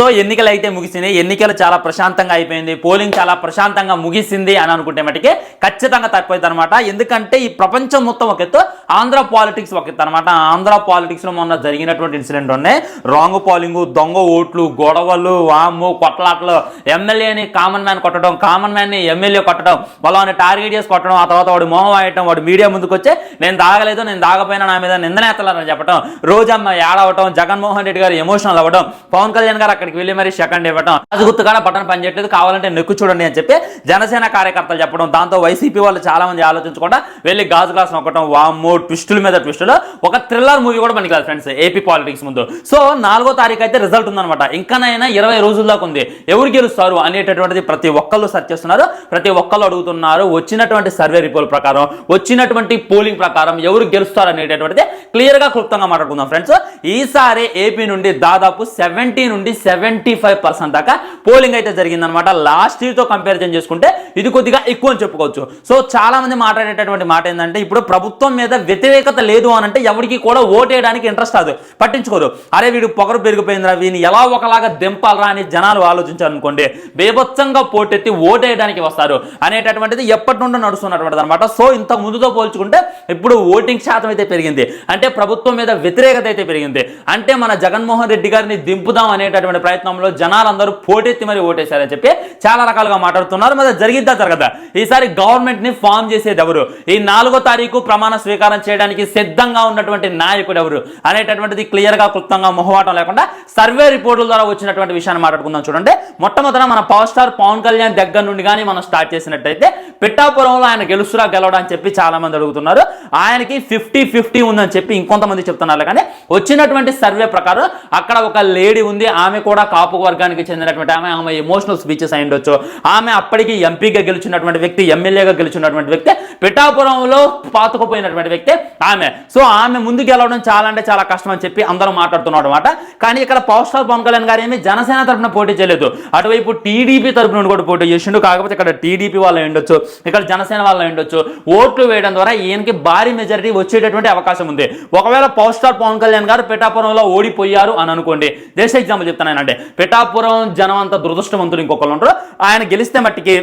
దీంతో ఎన్నికలు అయితే ముగిసినాయి ఎన్నికలు చాలా ప్రశాంతంగా అయిపోయింది పోలింగ్ చాలా ప్రశాంతంగా ముగిసింది అని అనుకుంటే మటుకే ఖచ్చితంగా తప్పైంది అనమాట ఎందుకంటే ఈ ప్రపంచం మొత్తం ఒక ఎత్తు ఆంధ్ర పాలిటిక్స్ ఒక ఎత్తు అనమాట ఆంధ్ర పాలిటిక్స్లో మొన్న జరిగినటువంటి ఇన్సిడెంట్ ఉన్నాయి. రాంగ్ పోలింగ్ దొంగ ఓట్లు గొడవలు వాము కొట్లాటలు. ఎమ్మెల్యేని కామన్ మ్యాన్ కొట్టడం కామన్ మ్యాన్ని ఎమ్మెల్యే కొట్టడం వాళ్ళని టార్గెట్ చేసి కొట్టడం ఆ తర్వాత వాడు మోహం వేయటం వాడు మీడియా ముందుకు వచ్చి నేను దాగలేదు నేను దాగపోయినా నా మీద నిందనేతలని చెప్పడం రోజమ్మ ఏడవటం జగన్మోహన్ రెడ్డి గారు ఎమోషనల్ అవ్వడం పవన్ కళ్యాణ్ గారు అక్కడికి వెళ్ళి మరి సెకండ్ ఇవ్వడం అది గుర్తుగా బటన్ పనిచేయట్లేదు కావాలంటే నెక్కు చూడండి అని చెప్పి జనసేన కార్యకర్తలు చెప్పడం దాంతో వైసీపీ వాళ్ళు చాలా మంది ఆలోచించకుండా వెళ్ళి గాజు గ్లాస్ నొక్కడం వామ్మో ట్విస్టుల మీద ట్విస్టులు. ఒక థ్రిల్లర్ మూవీ కూడా మనకి ఫ్రెండ్స్ ఏపీ పాలిటిక్స్ ముందు. సో నాలుగో తారీఖు అయితే రిజల్ట్ ఉందన్నమాట. ఇంకానైనా ఇరవై రోజుల దాకా ఉంది. ఎవరు గెలుస్తారు అనేటటువంటిది ప్రతి ఒక్కళ్ళు సెర్చ్ చేస్తున్నారు. ప్రతి ఒక్కళ్ళు అడుగుతున్నారు. వచ్చినటువంటి సర్వే రిపోర్ట్ ప్రకారం వచ్చినటువంటి పోలింగ్ ప్రకారం ఎవరు గెలుస్తారు అనేటటువంటిది క్లియర్గా క్లుప్తంగా మాట్లాడుకుందాం ఫ్రెండ్స్ ఈసారి ఏపీ నుండి దాదాపు సెవెంటీ నుండి సెవెంటీ ఫైవ్ పర్సెంట్ దాకా పోలింగ్ అయితే జరిగిందనమాట లాస్ట్ ఇయర్తో కంపారిజన్ చేసుకుంటే ఇది కొద్దిగా ఎక్కువ అని చెప్పుకోవచ్చు. సో చాలా మంది మాట్లాడేటటువంటి మాట ఏంటంటే ఇప్పుడు ప్రభుత్వం మీద వ్యతిరేకత లేదు అని అంటే ఎవరికి కూడా ఓటేయడానికి ఇంట్రెస్ట్ రాదు. పట్టించుకోరు. అరే వీడు పొగరు పెరిగిపోయిందిరా వీని ఎలా ఒకలాగా దింపాలరా అని జనాలు ఆలోచించారు అనుకోండి బేభత్సంగా పోటెత్తి ఓటేయడానికి వస్తారు అనేటటువంటిది ఎప్పటి నుండో నడుస్తున్నటువంటిది అనమాట సో ఇంత ముందుతో పోల్చుకుంటే ఇప్పుడు ఓటింగ్ శాతం అయితే పెరిగింది. అంటే ప్రభుత్వం మీద వ్యతిరేకత అయితే పెరిగింది. అంటే మన జగన్మోహన్ రెడ్డి గారిని దింపుదాం అనేటటువంటి ప్రయత్నంలో జనాలందరూ పోటెత్తి మరి ఓటేశారని చెప్పి చాలా రకాలుగా మాట్లాడుతున్నారు. మరి జరిగిద్దా జరగదా? ఈసారి గవర్నమెంట్ని ఫామ్ చేసేది ఎవరు? ఈ నాలుగో తారీఖు ప్రమాణ స్వీకారం చేయడానికి సిద్ధంగా ఉన్నటువంటి నాయకుడు ఎవరు? అనేటటువంటిది క్లియర్గా క్లుప్తంగా మొహవాటం లేకుండా సర్వే రిపోర్టుల ద్వారా వచ్చినటువంటి విషయాన్ని మాట్లాడుకుందాం చూడండి. మొట్టమొదట మన పవర్ స్టార్ పవన్ కళ్యాణ్ దగ్గర నుండి కానీ మనం స్టార్ట్ చేసినట్టయితే పిఠాపురంలో ఆయన గెలుసురా గెలవడం అని చెప్పి చాలా మంది అడుగుతున్నారు. ఆయనకి ఫిఫ్టీ ఫిఫ్టీ ఉందని చెప్పి ఇంకొంతమంది చెప్తున్నారు కానీ వచ్చినటువంటి సర్వే ప్రకారం అక్కడ ఒక లేడీ ఉంది. ఆమె కూడా కాపు వర్గానికి చెందినటువంటి ఆమె ఆమె ఎమోషనల్ స్పీచెస్ అయి ఉండొచ్చు ఆమె అప్పటికి ఎంపీగా గెలిచినటువంటి వ్యక్తి ఎమ్మెల్యేగా గెలిచినటువంటి వ్యక్తి పిఠాపురంలో పాతుకుపోయినటువంటి వ్యక్తి ఆమె. సో ఆమె ముందుకు గెలవడం చాలా అంటే చాలా కష్టం అని చెప్పి అందరూ మాట్లాడుతున్నారు అనమాట కానీ ఇక్కడ పవర్ స్టార్ పవన్ కళ్యాణ్ గారు ఏమి జనసేన తరపున పోటీ చేయలేదు. అటువైపు టీడీపీ తరపున నుండి కూడా పోటీ చేసిండు. కాకపోతే ఇక్కడ టీడీపీ వాళ్ళు ఉండొచ్చు. ఇక్కడ జనసేన వాళ్ళు ఉండొచ్చు. ఓట్లు వేయడం ద్వారా ఈయనకి భారీ మెజారిటీ వచ్చేటటువంటి అవకాశం ఉంది. ఒకవేళ పవర్ స్టార్ పవన్ కళ్యాణ్ గారు పిఠాపురంలో ఓడిపోయారు అని అనుకోండి. దేశ ఎగ్జాంపుల్ చెప్తానంటే పిఠాపురం జనం అంత దురదృష్టవంతులు ఇంకొకరు ఉంటారు. ఆయన గెలిస్తే మట్టికి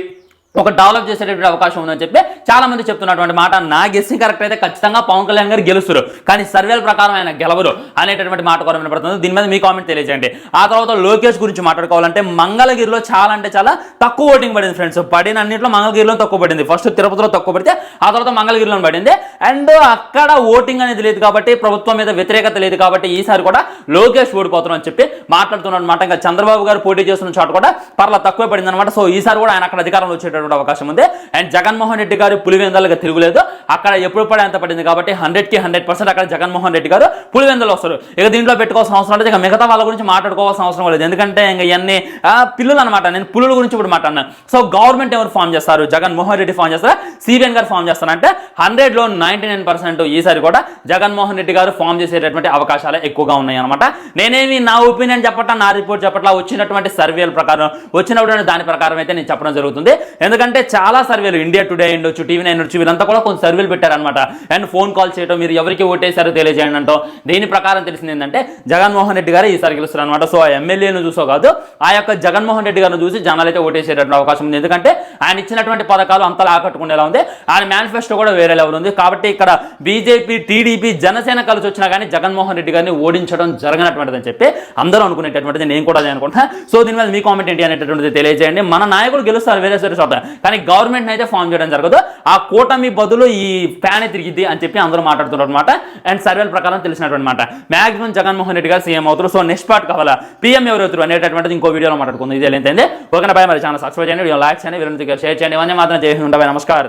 ఒక డెవలప్ చేసేటటువంటి అవకాశం ఉందని చెప్పి చాలా మంది చెప్తున్నటువంటి మాట నా గెస్సింగ్ కరెక్ట్ అయితే ఖచ్చితంగా పవన్ కళ్యాణ్ గారు గెలుస్తారు. కానీ సర్వేల ప్రకారం ఆయన గెలవరు అనేటటువంటి మాట కూడా వినపడుతుంది. దీని మీద మీ కామెంట్ తెలియజేయండి. ఆ తర్వాత లోకేష్ గురించి మాట్లాడుకోవాలంటే మంగళగిరిలో చాలా అంటే చాలా తక్కువ ఓటింగ్ పడింది ఫ్రెండ్స్ పడిన అన్నింటిలో మంగళగిరిలో తక్కువ పడింది. ఫస్ట్ తిరుపతిలో తక్కువ పడితే ఆ తర్వాత మంగళగిరిలో పడింది. అండ్ అక్కడ ఓటింగ్ అనేది లేదు కాబట్టి ప్రభుత్వం మీద వ్యతిరేకత లేదు కాబట్టి ఈసారి కూడా లోకేష్ ఓడిపోతున్నాం అని చెప్పి మాట్లాడుతున్నాడు అనమాట ఇంకా చంద్రబాబు గారు పోటీ చేస్తున్న చోట కూడా పర్లా తక్కువ పడింది అనమాట సో ఈసారి కూడా ఆయన అక్కడ అధికారంలో వచ్చేటటువంటి అవకాశం ఉంది. అండ్ జగన్మోహన్ రెడ్డి గారు పులివెందలుగా తిరుగులేదు. అక్కడ ఎప్పుడు పడే అంత పడింది కాబట్టి హండ్రెడ్కి హండ్రెడ్ పర్సెంట్ అక్కడ జగన్మోహన్ రెడ్డి గారు పులివెందలు వస్తారు. ఇక దీంట్లో పెట్టుకోవాల్సిన అవసరం లేదు. ఇక మిగతా వాళ్ళ గురించి మాట్లాడుకోవాల్సిన అవసరం లేదు. ఎందుకంటే ఇంకా ఇవన్నీ పిల్లలు అనమాట నేను పులుల గురించి ఇప్పుడు మాట్లాడినాను సో గవర్నమెంట్ ఎవరు ఫామ్ చేస్తారు? జగన్మోహన్ రెడ్డి ఫామ్ చేస్తారా? సిబిఎన్ గారు ఫామ్ చేస్తారంటే హండ్రెడ్లో నైన్టీ నైన్ పర్సెంట్ ఈసారి కూడా జగన్మోహన్ రెడ్డి గారు ఫామ్ చేసేటటువంటి అవకాశాలు ఎక్కువగా ఉన్నాయి అనమాట నేనేమి నా ఒపీనియన్ చెప్పటం నా రిపోర్ట్ చెప్పట్లా వచ్చినటువంటి సర్వేల ప్రకారం వచ్చినటువంటి దాని ప్రకారం అయితే నేను చెప్పడం జరుగుతుంది. ఎందుకంటే చాలా సర్వేలు ఇండియా టుడే ఉండొచ్చు టీవీ నైన్ ఉండొచ్చు వీళ్ళంతా కూడా కొన్ని సర్వేలు పెట్టారనమాట అండ్ ఫోన్ కాల్ చేయడం మీరు ఎవరికి ఓటేశారో తెలియజేయండి అంటో. దీని ప్రకారం తెలిసింది ఏంటంటే జగన్మోహన్ రెడ్డి గారు ఈసారి గెలుస్తారు అనమాట సో ఆ ఎమ్మెల్యేను చూసో కాదు ఆ యొక్క జగన్మోహన్ రెడ్డి గారిని చూసి జనాలు అయితే ఓటేసేటటువంటి అవకాశం ఉంది. ఎందుకంటే ఆయన ఇచ్చినటువంటి పథకాలు అంతలా ఆకట్టుకునేలా ఉంది. ఆయన మేనిఫెస్టో కూడా వేరే లెవెల్ ఉంది. కాబట్టి ఇక్కడ బీజేపీ టీడీపీ జనసేన కలిసి వచ్చినా కానీ జగన్మోహన్ రెడ్డి గారిని ఓడించడం జరగనటువంటిదని అని చెప్పి అందరూ అనుకునేటటువంటిది నేను కూడా అనుకుంటా సో దీని మీ కామెంట్ ఏంటి అనేటటువంటిది తెలియజేయండి. మన నాయకులు గెలుస్తారు వేరే సరే చోట కానీ గవర్నమెంట్ అయితే ఫామ్ చేయడం జరగదు. ఆ కూటమి బదులు ఈ ఫ్యాన్ తిరిగిద్ది అని చెప్పి అందరూ మాట్లాడుతున్నారు అనమాట అండ్ సర్వేల ప్రకారం తెలిసినటువంటి మాట. మాక్సిమం జగన్మోహన్ రెడ్డి గారు సీఎం అవుతారు. సో నెక్స్ట్ పార్ట్ కావాలా? పీఎం ఎవరు అవుతారు అనేటటువంటిది ఇంకో వీడియోలో మాట్లాడుకుందాం. ఇదే లేదంటే ఓకే బాయ్ మరి. ఛానల్ సబ్స్క్రైబ్ చేయండి. లైక్ చేయండి. వీడియో షేర్ చేయండి. ఇవన్నీ మాత్రం చేసి ఉంటాయి నమస్కారం.